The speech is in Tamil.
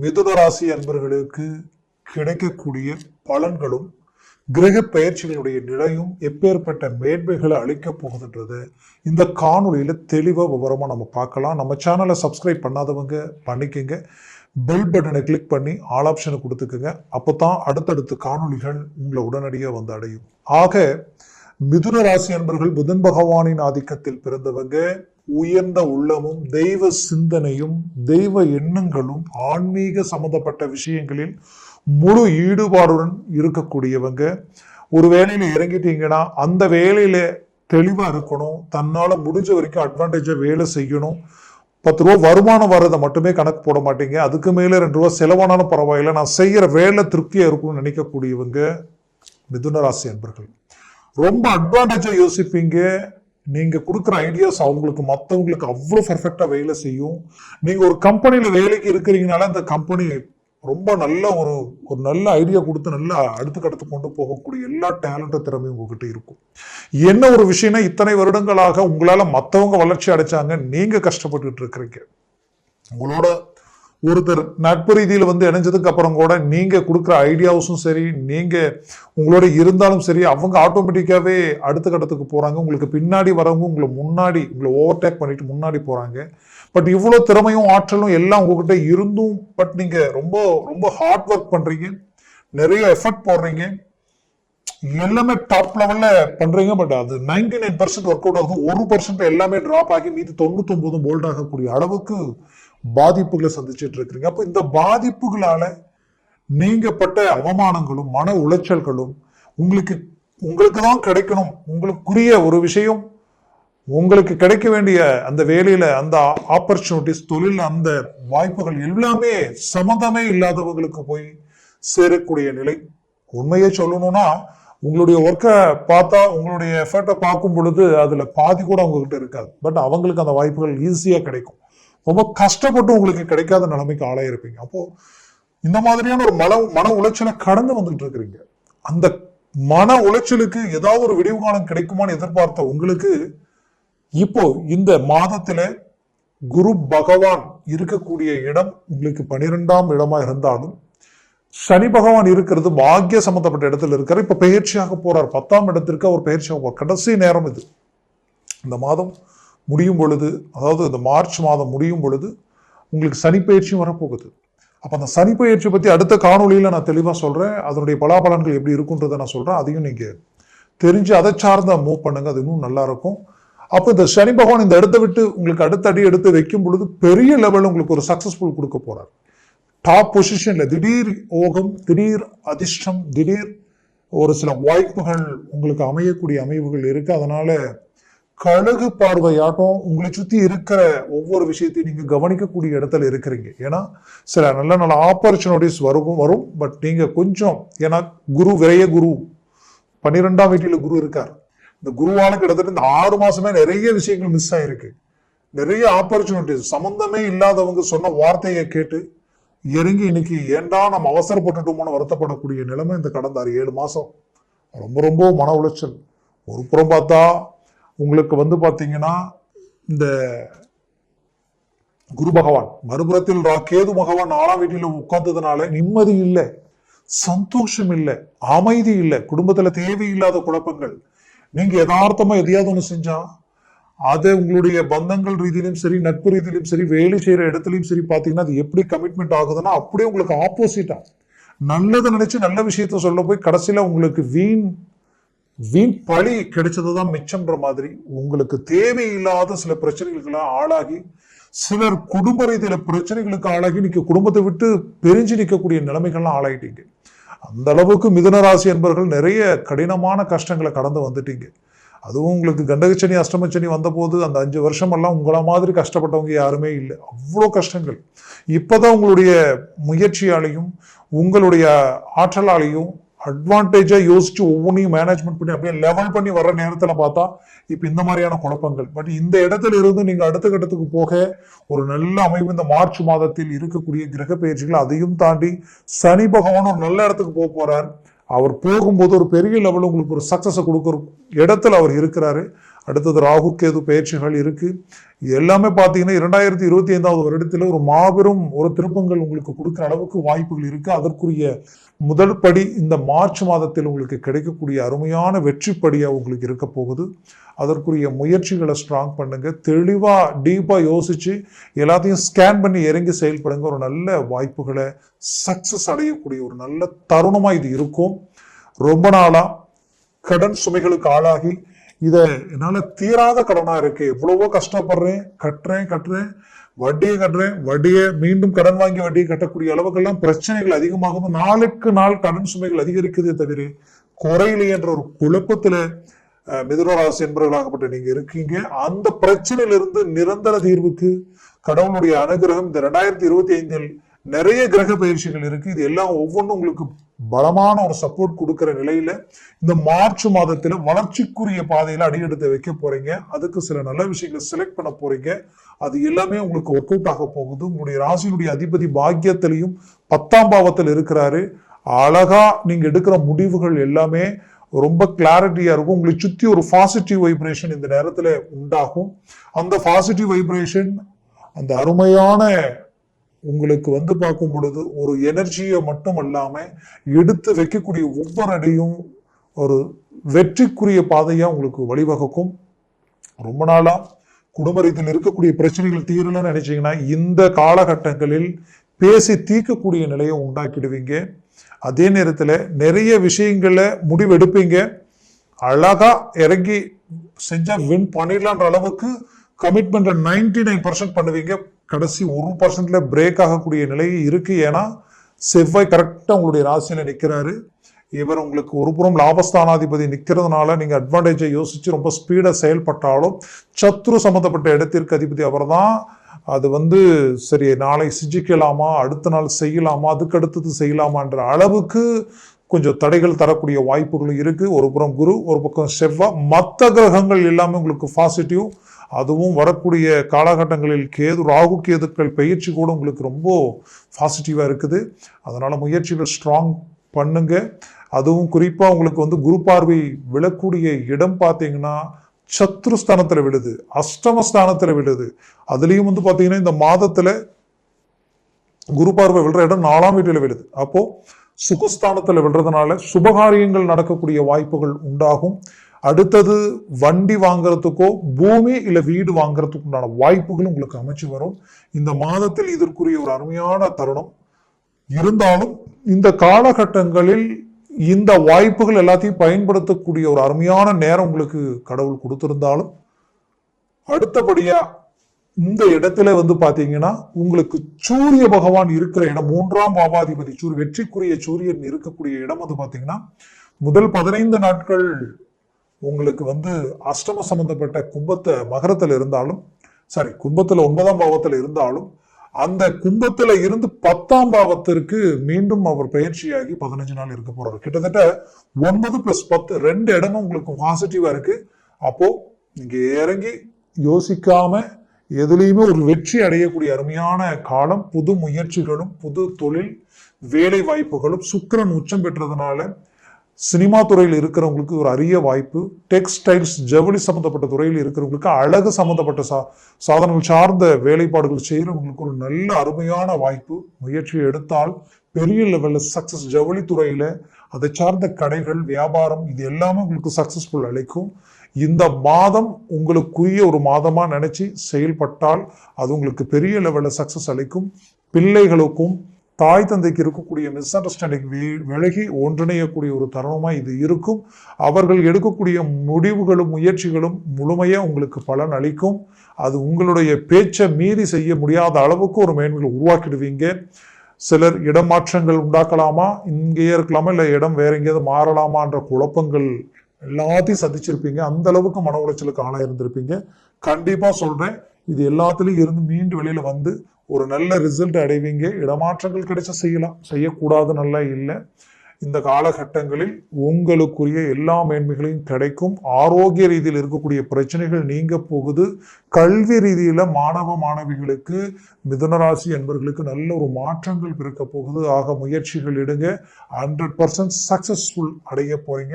மிதுன ராசி அன்பர்களுக்கு கிடைக்கக்கூடிய பலன்களும் கிரக பயிற்சிகளுடைய நிலையும் எப்பேற்பட்ட மேன்மைகளை அளிக்க போகுதுன்றத இந்த காணொலியில் தெளிவாக விவரமாக நம்ம பார்க்கலாம். நம்ம சேனலை சப்ஸ்கிரைப் பண்ணாதவங்க பண்ணிக்கங்க. பெல் பட்டனை கிளிக் பண்ணி ஆல் ஆப்ஷனை கொடுத்துக்கோங்க. அப்போ தான் அடுத்தடுத்த காணொளிகள் உங்களை உடனடியாக வந்து அடையும். ஆக மிதுன ராசி அன்பர்கள் புதன் பகவானின் ஆதிக்கத்தில் பிறந்தவங்க உயர்ந்த உள்ளமும் தெய்வ சிந்தனையும் தெய்வ எண்ணங்களும் ஆன்மீக சம்பந்தப்பட்ட விஷயங்களில் முழு ஈடுபாடுடன் இருக்கக்கூடியவங்க. ஒரு வேலையில இறங்கிட்டீங்கன்னா அந்த வேலையில தெளிவா இருக்கணும். தன்னால முடிஞ்ச வரைக்கும் அட்வான்டேஜா வேலை செய்யணும். பத்து ரூபா வருமானம் வர்றதை மட்டுமே கணக்கு போட மாட்டீங்க. அதுக்கு மேலே ரெண்டு ரூபா செலவானாலும் பரவாயில்ல. நான் செய்கிற வேலை திருப்தியாக இருக்கும்னு நினைக்கக்கூடியவங்க மிதுன ராசி அன்பர்கள். ரொம்ப அட்வான்டேஜாக யோசிப்பீங்க. நீங்க கொடுக்குற ஐடியாஸ் அவங்களுக்கு மற்றவங்களுக்கு அவ்வளோ பர்ஃபெக்டா வேலை செய்யும். நீங்க ஒரு கம்பெனியில் வேலைக்கு இருக்கிறீங்கனால அந்த கம்பெனி ரொம்ப நல்ல ஒரு ஒரு நல்ல ஐடியா கொடுத்து நல்லா அடுத்த கட்டத்து கொண்டு போகக்கூடிய எல்லா டேலண்ட் திறமையும் உங்ககிட்ட இருக்கும். என்ன ஒரு விஷயம்னா இத்தனை வருடங்களாக உங்களால் மற்றவங்க வளர்ச்சி அடைச்சாங்க நீங்கள் கஷ்டப்பட்டுட்டு இருக்கிறீங்க. உங்களோட ஒருத்தர் நட்பு ரீதியில் வந்து இணைஞ்சதுக்கு அப்புறம் கூட நீங்கள் கொடுக்குற ஐடியாஸும் சரி நீங்கள் உங்களோட இருந்தாலும் சரி அவங்க ஆட்டோமேட்டிக்காகவே அடுத்த கட்டத்துக்கு போகிறாங்க உங்களுக்கு பின்னாடி வரவங்க உங்களை முன்னாடி உங்களை ஓவர்டேக் பண்ணிட்டு முன்னாடி போகிறாங்க பட் இவ்வளோ திறமையும் ஆற்றலும் எல்லாம் உங்ககிட்ட இருந்தும் பட் நீங்கள் ரொம்ப ரொம்ப ஹார்ட் ஒர்க் பண்ணுறீங்க நிறைய எஃபர்ட் போடுறீங்க. எல்லாமே டாப் லெவல்ல பண்றீங்க பட் அது ninety nine percent work out ஆகுது ஒரு பர்சன்ட் எல்லாமே டிராப் ஆகி மீதி தொண்ணூத்தொன்பதும் போல்ட் ஆகக்கூடிய அளவுக்கு பாதிப்புகளை சந்திச்சுட்டு இருக்கிறீங்க. அப்போ இந்த பாதிப்புகளால நீங்கப்பட்ட அவமானங்களும் மன உளைச்சல்களும் உங்களுக்கு உங்களுக்கு தான் கிடைக்கணும். உங்களுக்குரிய ஒரு விஷயம் உங்களுக்கு கிடைக்க வேண்டிய அந்த வேலையில அந்த ஆப்பர்ச்சுனிட்டிஸ் தொழில் அந்த வாய்ப்புகள் எல்லாமே சம்மந்தமே இல்லாதவங்களுக்கு போய் சேரக்கூடிய நிலை. உண்மையை சொல்லணும்னா உங்களுடைய ஒர்க்கை பார்த்தா உங்களுடைய எஃபர்ட்டை பார்க்கும் பொழுது அதுல பாதி கூட உங்ககிட்ட இருக்காது. பட் அவங்களுக்கு அந்த வாய்ப்புகள் ஈஸியாக கிடைக்கும். ரொம்ப கஷ்டப்பட்டு உங்களுக்கு கிடைக்காத நிலைமைக்கு ஆளாயிருப்பீங்க அப்போ இந்த மாதிரியான ஒரு மன மன உளைச்சலை கடந்து வந்துட்டு இருக்கிறீங்க. அந்த மன உளைச்சலுக்கு ஏதாவது ஒரு விடிவு காலம் கிடைக்குமான்னு எதிர்பார்த்த உங்களுக்கு இப்போ இந்த மாதத்துல குரு பகவான் இருக்கக்கூடிய இடம் உங்களுக்கு பனிரெண்டாம் இடமா இருந்தாலும் சனி பகவான் இருக்கிறது பாக்கிய சம்பந்தப்பட்ட இடத்துல இருக்காரு. இப்ப பயிற்சியாக போறார். பத்தாம் இடத்திற்கு அவர் பயிற்சியாக போறார். கடைசி நேரம் இது. இந்த மாதம் முடியும் பொழுது அதாவது இந்த மார்ச் மாதம் முடியும் பொழுது உங்களுக்கு சனிப்பயிற்சியும் வரப்போகுது. அப்போ அந்த சனிப்பயிற்சி பற்றி அடுத்த காணொலியில் நான் தெளிவாக சொல்கிறேன் அதனுடைய பலாபலன்கள் எப்படி இருக்குன்றதை நான் சொல்கிறேன் அதையும் நீங்கள் தெரிஞ்சு அதை சார்ந்த மூவ் பண்ணுங்கள் அது இன்னும் நல்லாயிருக்கும் அப்போ இந்த சனி பகவான் இந்த இடத்த விட்டு உங்களுக்கு அடுத்த அடி எடுத்து வைக்கும் பொழுது பெரிய லெவலில் உங்களுக்கு ஒரு சக்சஸ்ஃபுல் கொடுக்க போகிறார் டாப் பொசிஷனில் திடீர் ஓகம் திடீர் அதிர்ஷ்டம் திடீர் ஒரு சில வாய்ப்புகள் உங்களுக்கு அமையக்கூடிய அமைவுகள் இருக்குது அதனால் கழுகு பார்வையாட்டம் உங்களை சுற்றி இருக்கிற ஒவ்வொரு விஷயத்தையும் நீங்கள் கவனிக்கக்கூடிய இடத்துல இருக்கிறீங்க. ஏன்னா சில நல்ல நல்ல ஆப்பர்ச்சுனிட்டிஸ் வரும் வரும். பட் நீங்கள் கொஞ்சம் ஏன்னா குரு விரைய குரு பன்னிரெண்டாம் வீட்டில் குரு இருக்கார். இந்த குருவான கிட்டத்தட்ட இந்த ஆறு மாசமே நிறைய விஷயங்கள் மிஸ் ஆயிருக்கு. நிறைய ஆப்பர்ச்சுனிட்டிஸ் சம்மந்தமே இல்லாதவங்க சொன்ன வார்த்தையை கேட்டு இறங்கி இன்னைக்கு ஏண்டா நம்ம அவசரப்பட்டுட்டோமோன்னு வருத்தப்படக்கூடிய நிலைமை இந்த கடந்த ஆறு ஏழு மாதம் ரொம்ப ரொம்ப மன உளைச்சல். ஒரு புறம் பார்த்தா உங்களுக்கு வந்து பார்த்தீங்கன்னா இந்த குரு பகவான் மறுபுறத்தில் ரா- கேது பகவான் நாலாம் வீட்டில் உட்கார்ந்ததுனால நிம்மதி இல்லை சந்தோஷம் இல்லை அமைதி இல்லை குடும்பத்துல தேவையில்லாத குழப்பங்கள். நீங்க யதார்த்தமா எதையாவது ஒன்று செஞ்சா அது உங்களுடைய பந்தங்கள் ரீதியிலும் சரி நட்பு ரீதியிலும் சரி வேலை செய்யற இடத்துலையும் சரி பாத்தீங்கன்னா அது எப்படி கமிட்மெண்ட் ஆகுதுன்னா அப்படியே உங்களுக்கு ஆப்போசிட்டா நல்லதை நினைச்சு நல்ல விஷயத்த சொல்ல போய் கடைசியில உங்களுக்கு வீண் வீண் பழி கிடைச்சதுதான் மிச்சம்ன்ற மாதிரி உங்களுக்கு தேவையில்லாத சில பிரச்சனைகளுக்கெல்லாம் ஆளாகி சிலர் குடும்ப ரீதியில பிரச்சனைகளுக்கு ஆளாகி இன்னைக்கு குடும்பத்தை விட்டு பிரிஞ்சு நிற்கக்கூடிய நிலைமைகள்லாம் ஆளாகிட்டீங்க அந்த அளவுக்கு மிதுன ராசி என்பவர்கள் நிறைய கடினமான கஷ்டங்களை கடந்து வந்துட்டீங்க. அதுவும் உங்களுக்கு கண்டகச்சனி அஷ்டமச்சனி வந்தபோது அந்த அஞ்சு வருஷமெல்லாம் உங்களை மாதிரி கஷ்டப்பட்டவங்க யாருமே இல்லை. அவ்வளோ கஷ்டங்கள். இப்போதான் உங்களுடைய முயற்சியாலையும் உங்களுடைய ஆற்றலாலையும் அட்வான்டேஜாக யோசிச்சு ஒவ்வொன்றையும் மேனேஜ்மெண்ட் பண்ணி அப்படியே லெவல் பண்ணி வர நேரத்தில் பார்த்தா இப்போ இந்த மாதிரியான குழப்பங்கள். பட் இந்த இடத்துல இருந்து நீங்கள் அடுத்த கட்டத்துக்கு போக ஒரு நல்ல அமைவு இந்த மார்ச் மாதத்தில் இருக்கக்கூடிய கிரக பயிற்சிகள் அதையும் தாண்டி சனி பகவான் ஒரு நல்ல இடத்துக்கு போக போகிறார் அவர் போகும்போது ஒரு பெரிய லெவலில் உங்களுக்கு ஒரு சக்ஸஸை கொடுக்குற இடத்துல அவர் இருக்கிறாரு. அடுத்தது ராகு கேது பயிற்சிகள் இருக்குது இது எல்லாமே பார்த்தீங்கன்னா இரண்டாயிரத்தி இருபத்தி ஐந்தாவது வருடத்தில் ஒரு மாபெரும் ஒரு திருப்பங்கள் உங்களுக்கு கொடுக்குற அளவுக்கு வாய்ப்புகள் இருக்குது அதற்குரிய முதல் படி இந்த மார்ச் மாதத்தில் உங்களுக்கு கிடைக்கக்கூடிய அருமையான வெற்றி உங்களுக்கு இருக்க போகுது. அதற்குரிய முயற்சிகளை ஸ்ட்ராங் பண்ணுங்கள் தெளிவாக டீப்பாக யோசித்து எல்லாத்தையும் ஸ்கேன் பண்ணி இறங்கி செயல்படுங்க. ஒரு நல்ல வாய்ப்புகளை சக்ஸஸ் அடையக்கூடிய ஒரு நல்ல தருணமாக இது இருக்கும். ரொம்ப நாளாக கடன் சுமைகளுக்கு ஆளாகி இதை என்னால் தீராத கடனாக இருக்கு. எவ்வளவோ கஷ்டப்படுறேன் கட்டுறேன் கட்டுறேன் வட்டியை கட்டுறேன் வட்டியை மீண்டும் கடன் வாங்கி வட்டியை கட்டக்கூடிய அளவுக்கெல்லாம் பிரச்சனைகள் அதிகமாகும் நாளுக்கு நாள் கடன் சுமைகள் அதிகரிக்குதே தவிர குறையிலே என்ற ஒரு குழப்பத்தில் மிதுனராசி என்பவர்களாகப்பட்ட நீங்க இருக்கீங்க. அந்த பிரச்சனையிலிருந்து நிரந்தர தீர்வுக்கு கடவுளுடைய அனுகிரகம் இந்த ரெண்டாயிரத்தி இருபத்தி ஐந்தில் நிறைய கிரக பயிற்சிகள் இருக்கு. இது எல்லாம் ஒவ்வொன்றும் உங்களுக்கு பலமான ஒரு சப்போர்ட் கொடுக்கிற நிலையில இந்த மார்ச் மாதத்துல வளர்ச்சிக்குரிய பாதையில அடியெடுத்து வைக்க போறீங்க. அதுக்கு சில நல்ல விஷயங்களை செலக்ட் பண்ண போறீங்க. அது எல்லாமே உங்களுக்கு ஒர்க் அவுட் ஆக போகுது. உங்களுடைய ராசியினுடைய அதிபதி பாக்கியத்திலையும் பத்தாம் பாவத்தில் இருக்கிறாரு. அழகா நீங்க எடுக்கிற முடிவுகள் எல்லாமே ரொம்ப கிளாரிட்டியா இருக்கும். உங்களை சுத்தி ஒரு பாசிட்டிவ் வைப்ரேஷன் இந்த நேரத்துல உண்டாகும். அந்த பாசிட்டிவ் வைப்ரேஷன் அந்த அருமையான உங்களுக்கு வந்து பார்க்கும் பொழுது ஒரு எனர்ஜியை மட்டும் அல்லாமல் எடுத்து வைக்கக்கூடிய ஒவ்வொரு அடியும் ஒரு வெற்றிக்குரிய பாதையாக உங்களுக்கு வழிவகுக்கும். ரொம்ப நாளாக குடும்ப ரீதியில் இருக்கக்கூடிய பிரச்சனைகள் தீரலன்னு நினைச்சீங்கன்னா இந்த காலகட்டங்களில் பேசி தீர்க்கக்கூடிய நிலையை உண்டாக்கிடுவீங்க. அதே நேரத்தில் நிறைய விஷயங்களை முடிவெடுப்பீங்க. அழகாக இறங்கி செஞ்சால் வின் பண்ணிடலான்ற அளவுக்கு கமிட்மெண்ட் நைன்டி நைன் பர்சன்ட் பண்ணுவீங்க. கடைசி ஒரு பர்சன்ட்ல பிரேக் ஆகக்கூடிய நிலை இருக்கு. ஏன்னா செவ்வாய் கரெக்டாக உங்களுடைய ராசியில் நிற்கிறாரு இவர் உங்களுக்கு ஒரு புறம் லாபஸ்தானாதிபதி நிற்கிறதுனால நீங்கள் அட்வான்டேஜை யோசிச்சு ரொம்ப ஸ்பீடாக செயல்பட்டாலும் சத்ரு சம்மந்தப்பட்ட இடத்திற்கு அதிபதி அவர்தான். அது வந்து சரி நாளை சிஜிக்கலாமா? அடுத்த நாள் செய்யலாமா? அதுக்கு அடுத்தது செய்யலாமான்ற அளவுக்கு கொஞ்சம் தடைகள் தரக்கூடிய வாய்ப்புகளும் இருக்கு. ஒரு புறம் குரு ஒரு பக்கம் செவ்வாய் மற்ற கிரகங்கள் எல்லாமே உங்களுக்கு பாசிட்டிவ் அதுவும் வரக்கூடிய காலகட்டங்களில் கேது ராகு கேதுக்கள் பயிற்சி கூட உங்களுக்கு ரொம்ப பாசிட்டிவாக இருக்குது. அதனால் முயற்சிகள் ஸ்ட்ராங் பண்ணுங்க. அதுவும் குறிப்பாக உங்களுக்கு வந்து குரு பார்வை விழக்கூடிய இடம் பார்த்தீங்கன்னா சத்ருஸ்தானத்தில் விழுது அஷ்டமஸ்தானத்தில் விழுது. அதுலேயும் வந்து பார்த்தீங்கன்னா இந்த மாதத்தில் குரு பார்வை விழுற இடம் நாலாம் வீட்டில் விழுது. அப்போது சுகஸ்தானத்தில் விழுறதுனால சுபகாரியங்கள் நடக்கக்கூடிய வாய்ப்புகள் உண்டாகும். அடுத்தது வண்டி வாங்குறதுக்கோ பூமி இல்லை வீடு வாங்குறதுக்கு உண்டான வாய்ப்புகள் உங்களுக்கு அமைச்சு வரும். இந்த மாதத்தில் இதற்குரிய ஒரு அருமையான தருணம். இருந்தாலும் இந்த காலகட்டங்களில் இந்த வாய்ப்புகள் எல்லாத்தையும் பயன்படுத்தக்கூடிய ஒரு அருமையான நேரம் உங்களுக்கு கடவுள் கொடுத்திருந்தாலும் அடுத்தபடியாக இந்த இடத்துல வந்து பாத்தீங்கன்னா உங்களுக்கு சூரிய பகவான் இருக்கிற இடம் மூன்றாம் பாவாதிபதி சூரிய வெற்றிக்குரிய சூரியன் இருக்கக்கூடிய இடம் வந்து பாத்தீங்கன்னா முதல் பதினைந்து நாட்கள் உங்களுக்கு வந்து அஷ்டம சம்பந்தப்பட்ட கும்பத்தை மகரத்துல இருந்தாலும் சாரி கும்பத்துல ஒன்பதாம் பாவத்துல இருந்தாலும் அந்த கும்பத்துல இருந்து பத்தாம் பாவத்திற்கு மீண்டும் அவர் பயிற்சியாகி பதினஞ்சு நாள் இருக்க போறாரு. கிட்டத்தட்ட ஒன்பது பிளஸ் பத்து ரெண்டு இடமும் உங்களுக்கு பாசிட்டிவா இருக்கு. அப்போ நீங்க இறங்கி யோசிக்காம எதுலேயுமே ஒரு வெற்றி அடையக்கூடிய அருமையான காலம் புது முயற்சிகளும் புது தொழில் வேலை வாய்ப்புகளும் சுக்கிரன் உச்சம் பெற்றதுனால சினிமா துறையில் இருக்கிறவங்களுக்கு ஒரு அரிய வாய்ப்பு. டெக்ஸ்டைல்ஸ் ஜவுளி சம்பந்தப்பட்ட துறையில் இருக்கிறவங்களுக்கு அழகு சம்பந்தப்பட்ட சா சாதனங்கள் சார்ந்த வேலைப்பாடுகள் செய்கிறவங்களுக்கு ஒரு நல்ல அருமையான வாய்ப்பு. முயற்சி எடுத்தால் பெரிய லெவலில் சக்ஸஸ் ஜவுளி துறையில் அதை சார்ந்த கடைகள் வியாபாரம் இது எல்லாமே உங்களுக்கு சக்ஸஸ்ஃபுல் அளிக்கும். இந்த மாதம் உங்களுக்குரிய ஒரு மாதமாக நினச்சி செயல்பட்டால் அது உங்களுக்கு பெரிய லெவலில் சக்ஸஸ் அளிக்கும். பிள்ளைகளுக்கும் தாய் தந்தைக்கு இருக்கக்கூடிய மிஸ் அண்டர்ஸ்டாண்டிங் விலகி ஒன்றிணையக்கூடிய ஒரு தருணமாக இது இருக்கும். அவர்கள் எடுக்கக்கூடிய முடிவுகளும் முயற்சிகளும் முழுமையாக உங்களுக்கு பலன் அளிக்கும். அது உங்களுடைய பேச்சை மீறி செய்ய முடியாத அளவுக்கு ஒரு மேன்மைகளை உருவாக்கிடுவீங்க. சிலர் இடமாற்றங்கள் உண்டாக்கலாமா? இங்கேயே இருக்கலாமா? இல்லை இடம் வேற எங்கேயாவது மாறலாமான்ற குழப்பங்கள் எல்லாத்தையும் சந்திச்சிருப்பீங்க. அந்த அளவுக்கு மன உளைச்சலுக்கு ஆளாயிருந்திருப்பீங்க கண்டிப்பாக சொல்கிறேன் இது எல்லாத்துலேயும் இருந்து மீண்டு வெளியில் வந்து ஒரு நல்ல ரிசல்ட் அடைவீங்க. இடமாற்றங்கள் கிடைச்சா செய்யலாம். செய்யக்கூடாது நல்லா இல்லை. இந்த காலகட்டங்களில் உங்களுக்குரிய எல்லா மேன்மைகளையும் கிடைக்கும். ஆரோக்கிய ரீதியில் இருக்கக்கூடிய பிரச்சனைகள் நீங்க போகுது. கல்வி ரீதியில் மாணவ மாணவிகளுக்கு மிதுனராசி என்பவர்களுக்கு நல்ல ஒரு மாற்றங்கள் பிறக்க போகுது. ஆக முயற்சிகள் எடுங்க. ஹண்ட்ரட் பர்சன்ட் சக்சஸ்ஃபுல் அடைய போறீங்க.